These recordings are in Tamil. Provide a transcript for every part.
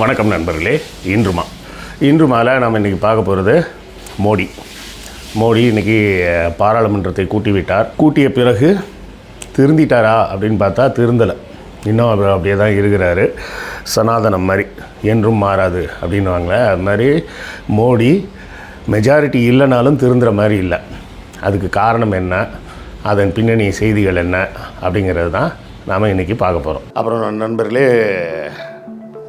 வணக்கம் நண்பர்களே. இன்றுமா. இன்றுமால நம்ம இன்றைக்கி பார்க்க போகிறது மோடி. மோடி இன்றைக்கி பாராளுமன்றத்தை கூட்டி விட்டார் கூட்டிய பிறகு திருந்திட்டாரா அப்படின்னு பார்த்தா திருந்தலை. இன்னும் அவர் அப்படியே தான் இருக்கிறாரு. சனாதனம் மாதிரி. என்றும் மாறாது அப்படின்வாங்களே அது மாதிரி மோடி மெஜாரிட்டி இல்லைனாலும் திருந்துற மாதிரி இல்லை. அதுக்கு காரணம் என்ன? அதன் பின்னணி செய்திகள் என்ன? அப்படிங்கிறது தான் நாம் இன்றைக்கி பார்க்க போகிறோம் அப்புறம் நண்பர்களே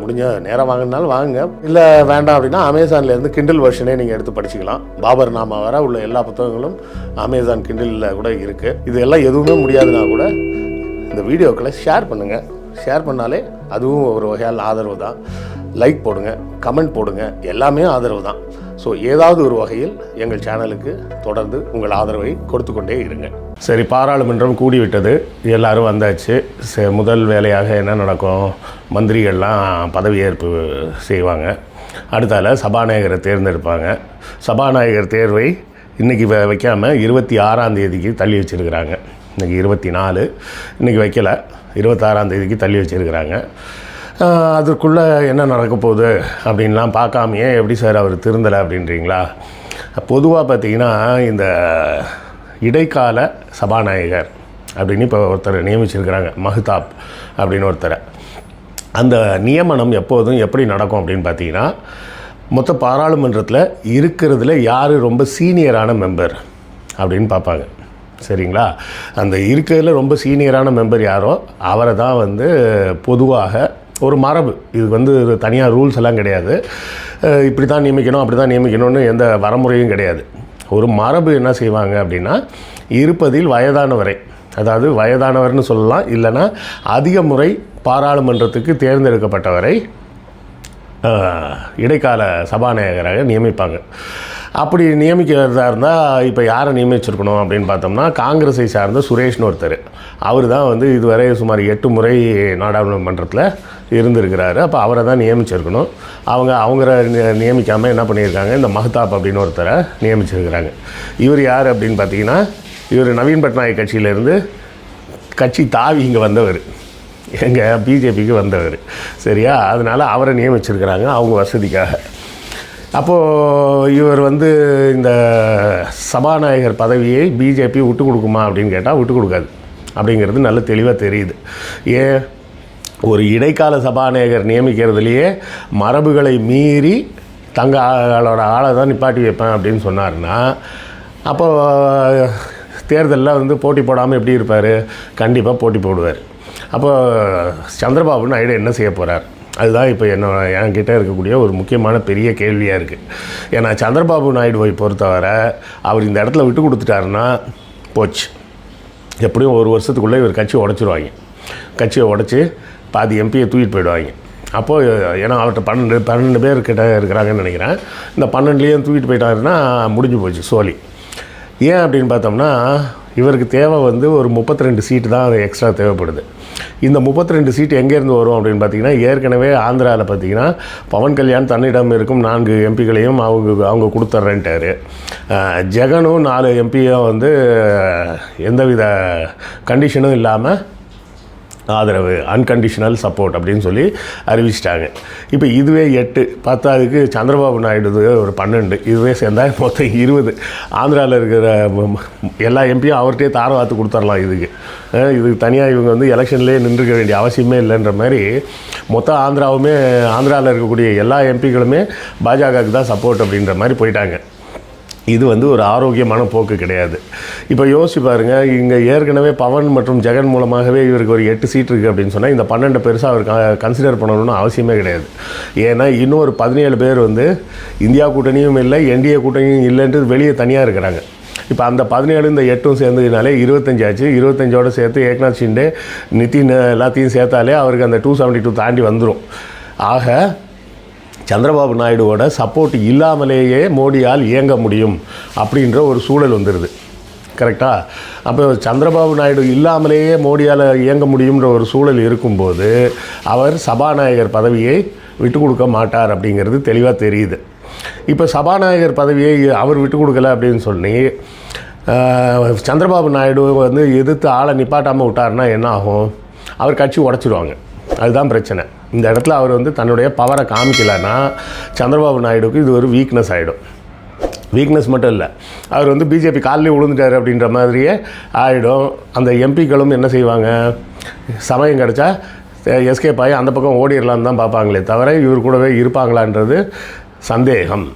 முடிஞ்ச நேரம் வாங்கினாலும் வாங்குங்க. இல்லை வேண்டாம் அப்படின்னா அமேசான்லேருந்து கிண்டில் வெர்ஷனே நீங்கள் எடுத்து படிச்சுக்கலாம். பாபர் நாமா வர உள்ள எல்லா புத்தகங்களும் அமேசான் கிண்டிலில் கூட இருக்குது இது எல்லாம் எதுவுமே முடியாதுன்னா கூட இந்த வீடியோக்களை ஷேர் பண்ணுங்கள் ஷேர் பண்ணாலே அதுவும் ஒரு வகையால் ஆதரவு தான். லைக் போடுங்க கமெண்ட் போடுங்க. எல்லாமே ஆதரவு தான். ஸோ ஏதாவது ஒரு வகையில் எங்கள் சேனலுக்கு தொடர்ந்து உங்கள் ஆதரவை கொடுத்து கொண்டே இருங்க சரி பாராளுமன்றம் கூடிவிட்டது. எல்லாரும் வந்தாச்சு. ச முதல் வேலையாக என்ன நடக்கும்? மந்திரிகள்லாம் பதவியேற்பு செய்வாங்க. அடுத்தால சபாநாயகரை தேர்ந்தெடுப்பாங்க. சபாநாயகர் தேர்வை இன்றைக்கி வ வைக்காமல் இருபத்தி ஆறாம் தேதிக்கு தள்ளி வச்சுருக்கிறாங்க. இன்றைக்கி இருபத்தி நாலு. இன்றைக்கி வைக்கல. இருபத்தாறாம் தேதிக்கு தள்ளி வச்சுருக்கிறாங்க. அதுக்குள்ளே என்ன நடக்க போகுது அப்படின்லாம் பார்க்காமையே எப்படி சார் அவர் திருந்தலை அப்படின்றீங்களா? பொதுவாக பார்த்தீங்கன்னா இந்த இடைக்கால சபாநாயகர் அப்படின்னு இப்போ ஒருத்தர் நியமிச்சிருக்கிறாங்க மஹ்தாப் அப்படின்னு ஒருத்தரை. அந்த நியமனம் எப்போதும் எப்படி நடக்கும் அப்படின்னு பார்த்தீங்கன்னா மொத்த பாராளுமன்றத்தில் இருக்கிறதுல யார் ரொம்ப சீனியரான மெம்பர் அப்படின்னு பார்ப்பாங்க. சரிங்களா? அந்த இருக்கிறதுல ரொம்ப சீனியரான மெம்பர் யாரோ அவரை தான் வந்து பொதுவாக ஒரு மரபு. இது வந்து தனியாக ரூல்ஸ் எல்லாம் கிடையாது. இப்படி தான் நியமிக்கணும் அப்படி தான் நியமிக்கணும்னு எந்த வரமுறையும் கிடையாது. ஒரு மரபு என்ன செய்வாங்க அப்படின்னா இருப்பதில் வயதானவரை. அதாவது வயதானவர்னு சொல்லலாம் இல்லைன்னா அதிக முறை பாராளுமன்றத்துக்கு தேர்ந்தெடுக்கப்பட்டவரை இடைக்கால சபாநாயகராக நியமிப்பாங்க. அப்படி நியமிக்கிறதா இருந்தால் இப்போ யாரை நியமிச்சிருக்கணும் அப்படின்னு பார்த்தோம்னா காங்கிரஸை சார்ந்த சுரேஷ்னு ஒருத்தர். அவர் தான் வந்து இதுவரை சுமார் எட்டு முறை நாடாளுமன்றத்தில் இருந்திருக்கிறாரு. அப்போ அவரை தான் நியமிச்சிருக்கணும். அவங்க அவங்கள நியமிக்காமல் என்ன பண்ணியிருக்காங்க? இந்த மஹதாப் அப்படின்னு ஒருத்தரை நியமிச்சிருக்கிறாங்க. இவர் யார் அப்படின்னு பார்த்தீங்கன்னா இவர் நவீன் பட்நாயக் கட்சியிலேருந்து கட்சி தாவி இங்கே வந்தவர். எங்கள் பிஜேபிக்கு வந்தவர். சரியா? அதனால் அவரை நியமிச்சிருக்கிறாங்க அவங்க வசதிக்காக. அப்போது இவர் வந்து இந்த சபாநாயகர் பதவியை பிஜேபி விட்டு கொடுக்குமா அப்படின்னு கேட்டால் விட்டு கொடுக்காது. அப்படிங்கிறது நல்ல தெளிவாக தெரியுது. ஏன்? ஒரு இடைக்கால சபாநாயகர் நியமிக்கிறதுலையே மரபுகளை மீறி தங்களோட ஆளை தான் நிப்பாட்டி வைப்பேன் அப்படின்னு சொன்னார்னா அப்போ தேர்தலில் வந்து போட்டி போடாமல் எப்படி இருப்பார்? கண்டிப்பாக போட்டி போடுவார். அப்போ சந்திரபாபு நாயுடு என்ன செய்ய போகிறார் அதுதான் இப்போ என்ன என்கிட்ட இருக்கக்கூடிய ஒரு முக்கியமான பெரிய கேள்வியாக இருக்குது ஏன்னா சந்திரபாபு நாயுடுவை பொறுத்தவரை அவர் இந்த இடத்துல விட்டு கொடுத்துட்டாருன்னா போச்சு. எப்படியும் ஒரு வருஷத்துக்குள்ளே இவர் கட்சி உடச்சிருவாங்க. கட்சியை உடச்சி பாதி எம்பியை தூக்கிட்டு போயிடுவாங்க. அப்போது ஏன்னா அவர்கிட்ட பன்னெண்டு பன்னெண்டு பேர் கிட்ட இருக்கிறாங்கன்னு நினைக்கிறேன். இந்த பன்னெண்டுலேயும் தூக்கிட்டு போயிட்டாருன்னா முடிஞ்சு போச்சு சோலி ஏன் அப்படின்னு பார்த்தோம்னா இவருக்கு தேவை வந்து ஒரு 32 சீட்டு தான் அது எக்ஸ்ட்ரா தேவைப்படுது. இந்த 32 சீட்டு எங்கேருந்து வரும் அப்படின்னு பார்த்தீங்கன்னா ஏற்கனவே ஆந்திராவில் பார்த்தீங்கன்னா பவன் கல்யாண் தன்னிடம் இருக்கும் நான்கு எம்பிகளையும் அவங்க அவங்க கொடுத்துட்றேன்ட்டாரு ஜெகனும் நாலு எம்பியும் வந்து எந்தவித கண்டிஷனும் இல்லாமல் ஆதரவு அன்கண்டிஷனல் சப்போர்ட் அப்படின்னு சொல்லி அறிவிச்சிட்டாங்க. இப்போ இதுவே எட்டு பத்தாவதுக்கு சந்திரபாபு நாயுடு ஒரு பன்னெண்டு இதுவே சேர்ந்தா மொத்தம் இருபது. ஆந்திராவில் இருக்கிற எல்லா எம்பியும் அவர்கிட்டே தார வாத்து கொடுத்துடலாம் இதுக்கு இதுக்கு தனியாக இவங்க வந்து எலெக்ஷன்லேயே நின்றுக்க வேண்டிய அவசியமே இல்லைன்ற மாதிரி மொத்தம் ஆந்திராவுமே ஆந்திராவில் இருக்கக்கூடிய எல்லா எம்பிக்களுமே பாஜகவுக்கு தான் சப்போர்ட் அப்படின்ற மாதிரி போயிட்டாங்க. இது வந்து ஒரு ஆரோக்கியமான போக்கு கிடையாது. இப்போ யோசிச்சு பாருங்க இங்கே ஏற்கனவே பவன் மற்றும் ஜெகன் மூலமாகவே இவருக்கு ஒரு எட்டு சீட் இருக்குது அப்படின்னு சொன்னால் இந்த பன்னெண்டு பெருசாக அவர் கன்சிடர் பண்ணணும்னு அவசியமே கிடையாது. ஏன்னா இன்னொரு பதினேழு பேர் வந்து இந்தியா கூட்டணியும் இல்லை என்டிஏ கூட்டணியும் இல்லைன்ட்டு வெளியே தனியாக இருக்கிறாங்க. இப்போ அந்த பதினேழு இந்த எட்டும் சேர்ந்ததுனாலே இருபத்தஞ்சு ஆச்சு. இருபத்தஞ்சோடு சேர்த்து ஏக்நாத் ஷிண்டே நிதின் எல்லாத்தையும் சேர்த்தாலே அவருக்கு அந்த டூ செவன்ட்டி டூ தாண்டி வந்துடும் ஆக சந்திரபாபு நாயுடுவோட சப்போர்ட் இல்லாமலேயே மோடியால் இயங்க முடியும் அப்படின்ற ஒரு சூழல் வந்துடுது கரெக்டாக அப்போ சந்திரபாபு நாயுடு இல்லாமலேயே மோடியால் இயங்க முடியுன்ற ஒரு சூழல் இருக்கும்போது அவர் சபாநாயகர் பதவியை விட்டு கொடுக்க மாட்டார் அப்படிங்கிறது தெளிவாக தெரியுது. இப்போ சபாநாயகர் பதவியை அவர் விட்டு கொடுக்கல அப்படின்னு சொல்லி சந்திரபாபு நாயுடு வந்து எதிர்த்து ஆளை நிப்பாட்டாமல் விட்டாருன்னா என்ன ஆகும்? அவர் கட்சி உடச்சிடுவாங்க அதுதான் பிரச்சனை. இந்த இடத்துல அவர் வந்து தன்னுடைய பவரை காமிக்கலைன்னா சந்திரபாபு நாயுடுக்கு இது ஒரு வீக்னஸ் ஆகிடும் வீக்னஸ் மட்டும் இல்லை. அவர் வந்து பிஜேபி காலிலே விழுந்துட்டார் அப்படின்ற மாதிரியே ஆகிடும் அந்த எம்பிக்களும் என்ன செய்வாங்க? சமயம் கிடச்சா எஸ்கேப் ஆகி அந்த பக்கம் ஓடிடலான்னு தான் பார்ப்பாங்களே தவிர இவர் கூடவே இருப்பாங்களான்றது சந்தேகம்.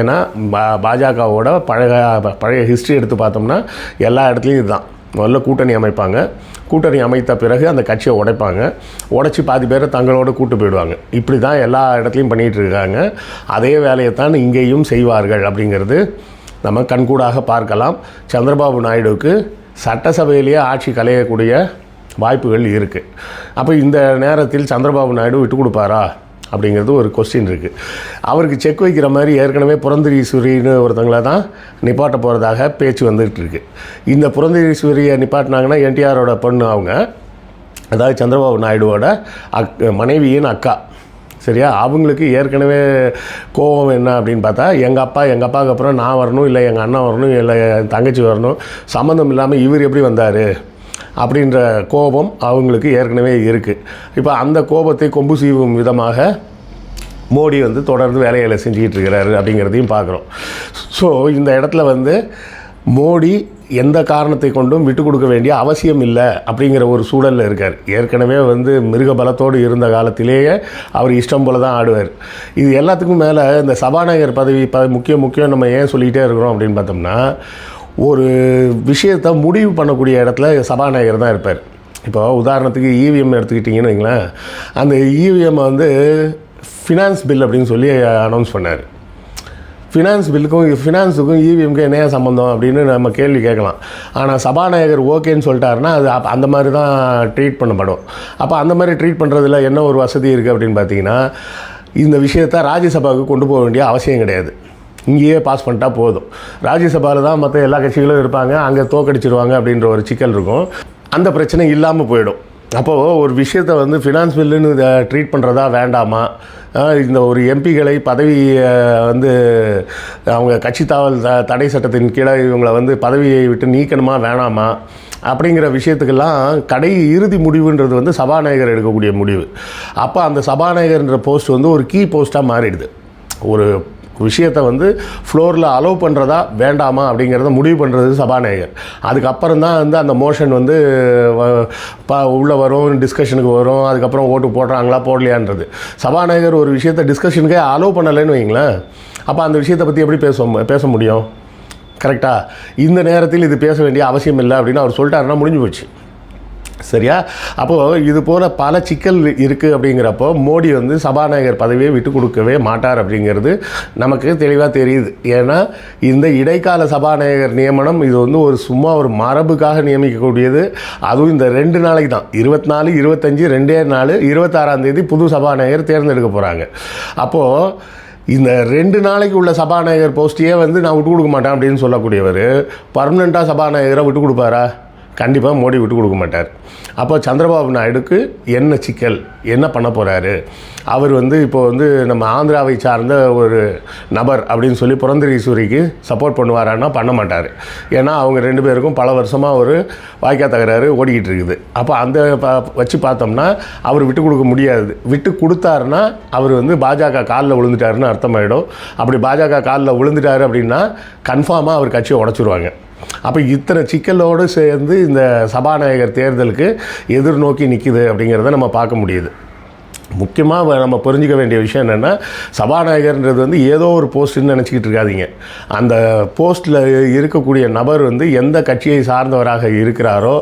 ஏன்னா பா பாஜகவோட பழைய பழைய ஹிஸ்ட்ரி எடுத்து பார்த்தோம்னா எல்லா இடத்துலையும் இதுதான். முதல்ல கூட்டணி அமைப்பாங்க. கூட்டணி அமைத்த பிறகு அந்த கட்சியை உடைப்பாங்க. உடைச்சி பாதி பேரை தங்களோட கூட்டு போயிடுவாங்க. இப்படி தான் எல்லா இடத்துலையும் பண்ணிகிட்டு இருக்காங்க. அதே வேலையை தான் இங்கேயும் செய்வார்கள் அப்படிங்கிறது நம்ம கண்கூடாக பார்க்கலாம். சந்திரபாபு நாயுடுவுக்கு சட்டசபையிலேயே ஆட்சி கலையக்கூடிய வாய்ப்புகள் இருக்குது அப்போ இந்த நேரத்தில் சந்திரபாபு நாயுடு விட்டு கொடுப்பாரா? அப்படிங்கிறது ஒரு கொஸ்டின் இருக்குது அவருக்கு செக் வைக்கிற மாதிரி ஏற்கனவே புரந்தரீஸ்வரின்னு ஒருத்தங்களை தான் நிப்பாட்ட போகிறதாக பேச்சு வந்துகிட்டு இருக்கு. இந்த புரந்தரீஸ்வரியை நிப்பாட்டினாங்கன்னா என்டிஆரோட பொண்ணு அவங்க அதாவது சந்திரபாபு நாயுடுவோட அக் மனைவியின் அக்கா. சரியா? அவங்களுக்கு ஏற்கனவே கோபம் என்ன அப்படின்னு பார்த்தா எங்கள் அப்பா எங்கள் அப்பாவுக்கு அப்புறம் நான் வரணும் இல்லை எங்கள் அண்ணன் வரணும் இல்லை என் தங்கச்சி வரணும் சம்மந்தம் இல்லாமல் இவர் எப்படி வந்தார்? அப்படின்ற கோபம் அவங்களுக்கு ஏற்கனவே இருக்குது இப்போ அந்த கோபத்தை கொம்பு சீவும் விதமாக மோடி வந்து தொடர்ந்து வேலைகளை செஞ்சுக்கிட்டு இருக்கிறாரு அப்படிங்கிறதையும் பார்க்குறோம். ஸோ இந்த இடத்துல வந்து மோடி எந்த காரணத்தை கொண்டும் விட்டு கொடுக்க வேண்டிய அவசியம் இல்லை அப்படிங்கிற ஒரு சூழலில் இருக்கார். ஏற்கனவே வந்து மிருக பலத்தோடு இருந்த காலத்திலேயே அவர் இஷ்டம் போல தான் ஆடுவார். இது எல்லாத்துக்கும் மேலே இந்த சபாநாயகர் பதவி ப முக்கியம் முக்கியம் நம்ம ஏன் சொல்லிக்கிட்டே இருக்கிறோம் அப்படின்னு பார்த்தோம்னா ஒரு விஷயத்தை முடிவு பண்ணக்கூடிய இடத்துல சபாநாயகர் தான் இருப்பார். இப்போ உதாரணத்துக்கு இவிஎம் எடுத்துக்கிட்டிங்கன்னு வைங்களேன். அந்த இவிஎம் வந்து ஃபினான்ஸ் பில் அப்படின்னு சொல்லி அனௌன்ஸ் பண்ணார். ஃபினான்ஸ் பில்லுக்கும் ஃபினான்ஸுக்கும் இவிஎம்க்கும் என்ன சம்மந்தம் அப்படின்னு நம்ம கேள்வி கேட்கலாம். ஆனால் சபாநாயகர் ஓகேன்னு சொல்லிட்டாருன்னா அது அந்த மாதிரி தான் ட்ரீட் பண்ணப்படும். அப்போ அந்த மாதிரி ட்ரீட் பண்ணுறதுல என்ன ஒரு வசதி இருக்குது அப்படின்னு பார்த்தீங்கன்னா இந்த விஷயத்தை ராஜ்யசபாவுக்கு கொண்டு போக வேண்டிய அவசியம் கிடையாது. இங்கேயே பாஸ் பண்ணிட்டா போதும். ராஜ்யசபாவில் தான் மற்ற எல்லா கட்சிகளும் இருப்பாங்க அங்கே தோக்கடிச்சிருவாங்க அப்படின்ற ஒரு சிக்கல் இருக்கும். அந்த பிரச்சனை இல்லாமல் போயிடும். அப்போது ஒரு விஷயத்தை வந்து ஃபினான்ஸ் பில்லுன்னு இதை ட்ரீட் பண்ணுறதா வேண்டாமா? இந்த ஒரு எம்பிகளை பதவி வந்து அவங்க கட்சி தாவல் த தடை சட்டத்தின் கீழே இவங்களை வந்து பதவியை விட்டு நீக்கணுமா வேணாமா? அப்படிங்கிற விஷயத்துக்கெல்லாம் கடை இறுதி முடிவுன்றது வந்து சபாநாயகர் எடுக்கக்கூடிய முடிவு. அப்போ அந்த சபாநாயகர்ன்ற போஸ்ட் வந்து ஒரு கீ போஸ்ட்டாக மாறிடுது. ஒரு விஷயத்தை வந்து ஃப்ளோரில் அலோவ் பண்ணுறதா வேண்டாமா அப்படிங்கிறத முடிவு பண்ணுறது சபாநாயகர். அதுக்கப்புறம் தான் வந்து அந்த மோஷன் வந்து உள்ளே வரும் டிஸ்கஷனுக்கு வரும் அதுக்கப்புறம் ஓட்டு போடுறாங்களா போடலையான்றது. சபாநாயகர் ஒரு விஷயத்தை டிஸ்கஷனுக்கே அலோவ் பண்ணலைன்னு வைங்களேன். அப்போ அந்த விஷயத்தை பற்றி எப்படி பேச பேச முடியும்? கரெக்டாக இந்த நேரத்தில் இது பேச வேண்டிய அவசியம் இல்லை அப்படின்னு அவர் சொல்லிட்டாருன்னா முடிஞ்சு போச்சு. சரியா? அப்போது இது போல் பல சிக்கல் இருக்குது அப்படிங்கிறப்போ மோடி வந்து சபாநாயகர் பதவியை விட்டு கொடுக்கவே மாட்டார் அப்படிங்கிறது நமக்கு தெளிவாக தெரியுது. ஏன்னா இந்த இடைக்கால சபாநாயகர் நியமனம் இது வந்து ஒரு சும்மா ஒரு மரபுக்காக நியமிக்கக்கூடியது. அதுவும் இந்த ரெண்டு நாளைக்கு தான். இருபத்தி நாலு இருபத்தஞ்சி ரெண்டே நாள் இருபத்தாறாம் தேதி புது சபாநாயகர் தேர்ந்தெடுக்க போகிறாங்க அப்போது இந்த ரெண்டு நாளைக்கு உள்ள சபாநாயகர் போஸ்ட்டையே வந்து நான் விட்டு கொடுக்க மாட்டேன் அப்படின்னு சொல்லக்கூடியவர் பர்மனெண்ட்டாக சபாநாயகரை விட்டு கொடுப்பாரா? கண்டிப்பாக மோடி விட்டு கொடுக்க மாட்டார். அப்போ சந்திரபாபு நாயுடுக்கு என்ன சிக்கல்? என்ன பண்ண போகிறாரு அவர் வந்து இப்போ வந்து நம்ம ஆந்திராவை சார்ந்த ஒரு நபர் அப்படின்னு சொல்லி புரந்தரீஸ்வரிக்கு சப்போர்ட் பண்ணுவாரான்னா பண்ண மாட்டார். ஏன்னா அவங்க ரெண்டு பேருக்கும் பல வருஷமாக ஒரு வாய்க்கா தகராறு ஓடிக்கிட்டு இருக்குது. அப்போ அந்த ப வச்சு பார்த்தோம்னா அவர் விட்டு கொடுக்க முடியாது. விட்டு கொடுத்தாருன்னா அவர் வந்து பாஜக காலில் விழுந்துட்டாருன்னு அர்த்தமாயிடும். அப்படி பாஜக காலில் விழுந்துட்டாரு அப்படின்னா கன்ஃபார்மாக அவர் கட்சியை உடச்சிருவாங்க. அப்போ இத்தனை சிக்கலோடு சேர்ந்து இந்த சபாநாயகர் தேர்தலுக்கு எதிர்நோக்கி நிற்கிது அப்படிங்கிறத நம்ம பார்க்க முடியுது. முக்கியமாக நம்ம புரிஞ்சிக்க வேண்டிய விஷயம் என்னென்னா சபாநாயகர்ன்றது வந்து ஏதோ ஒரு போஸ்ட்டுன்னு நினச்சிக்கிட்டு இருக்காதீங்க. அந்த போஸ்ட்டில் இருக்கக்கூடிய நபர் வந்து எந்த கட்சியை சார்ந்தவராக இருக்கிறாரோ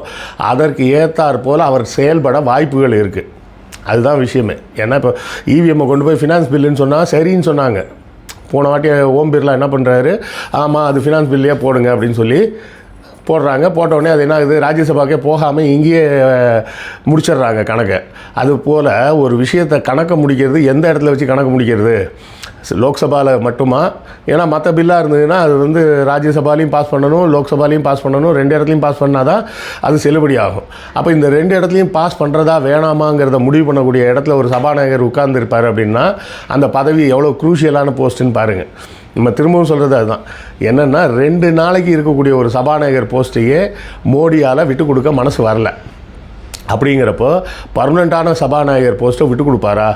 அதற்கு ஏற்றாற் போல் அவர் செயல்பட வாய்ப்புகள் இருக்குது அதுதான் விஷயமே. ஏன்னா இப்போ இவிஎம்மை கொண்டு போய் ஃபினான்ஸ் பில்லுன்னு சொன்னால் சரின்னு சொன்னாங்க. போன வாட்டி ஓம் பிர்லா என்ன பண்ணுறாரு ஆமாம் அது ஃபினான்ஸ் பில்லையே போடுங்க அப்படின்னு சொல்லி போடுறாங்க. போட்ட உடனே அது என்ன ஆகுது ராஜ்யசபாக்கே போகாமல் இங்கேயே முடிச்சிடுறாங்க கணக்கை. அது போல் ஒரு விஷயத்தை கணக்கை முடிக்கிறது எந்த இடத்துல வச்சு கணக்கு முடிக்கிறது? லோக்சபாவில் மட்டுமா? ஏன்னா மற்ற பில்லாக இருந்ததுன்னா அது வந்து ராஜ்யசபாலையும் பாஸ் பண்ணணும் லோக்சபாலையும் பாஸ் பண்ணணும் ரெண்டு இடத்துலையும் பாஸ் பண்ணால் தான் அது செல்லுபடி ஆகும். அப்போ இந்த ரெண்டு இடத்துலையும் பாஸ் பண்ணுறதா வேணாமாங்கிறத முடிவு பண்ணக்கூடிய இடத்துல ஒரு சபாநாயகர் உட்கார்ந்துருப்பார் அப்படின்னா அந்த பதவி எவ்வளோ குரூஷியலான போஸ்ட்டுன்னு பாருங்கள் நம்ம திரும்பவும் சொல்கிறது அதுதான். என்னென்னா ரெண்டு நாளைக்கு இருக்கக்கூடிய ஒரு சபாநாயகர் போஸ்ட்டையே மோடியால் விட்டு கொடுக்க மனசு வரல. அப்படிங்கிறப்போ பர்மனண்ட்டான சபாநாயகர் போஸ்ட்டை விட்டு கொடுப்பாரா?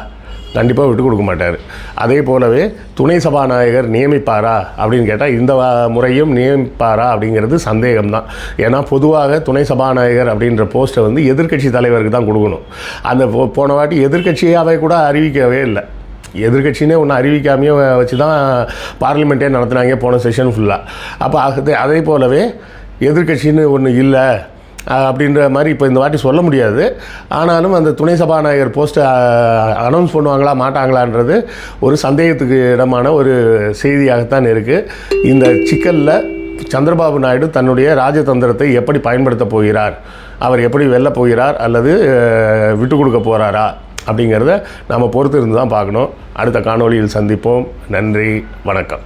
கண்டிப்பாக விட்டு கொடுக்க மாட்டார். அதே போலவே துணை சபாநாயகர் நியமிப்பாரா? அப்படின்னு கேட்டால் இந்த முறையும் நியமிப்பாரா? அப்படிங்கிறது சந்தேகம்தான். ஏன்னா பொதுவாக துணை சபாநாயகர் அப்படின்ற போஸ்ட்டை வந்து எதிர்க்கட்சி தலைவருக்கு தான் கொடுக்கணும். அந்த போ- போன வாட்டி எதிர்கட்சியாகவே கூட அறிவிக்கவே இல்லை. எதிர்க்கட்சினே ஒன்று அறிவிக்காமையே வச்சு தான் பார்லிமெண்ட்டே நடத்துனாங்க போன செஷன் ஃபுல்லாக அப்போ அது அதே போலவே எதிர்க்கட்சின்னு ஒன்று இல்லை அப்படின்ற மாதிரி இப்போ இந்த வாட்டி சொல்ல முடியாது. ஆனாலும் அந்த துணை சபாநாயகர் போஸ்ட்டை அனௌன்ஸ் பண்ணுவாங்களா மாட்டாங்களான்றது ஒரு சந்தேகத்துக்கு இடமான ஒரு செய்தியாகத்தான் இருக்குது இந்த சிக்கலில் சந்திரபாபு நாயுடு தன்னுடைய ராஜதந்திரத்தை எப்படி பயன்படுத்தப் போகிறார்? அவர் எப்படி வெல்ல போகிறார்? அல்லது விட்டு கொடுக்க போகிறாரா அப்படிங்கிறத நாம் பொறுத்து இருந்து தான் பார்க்கணும். அடுத்த காணொளியில் சந்திப்போம். நன்றி வணக்கம்.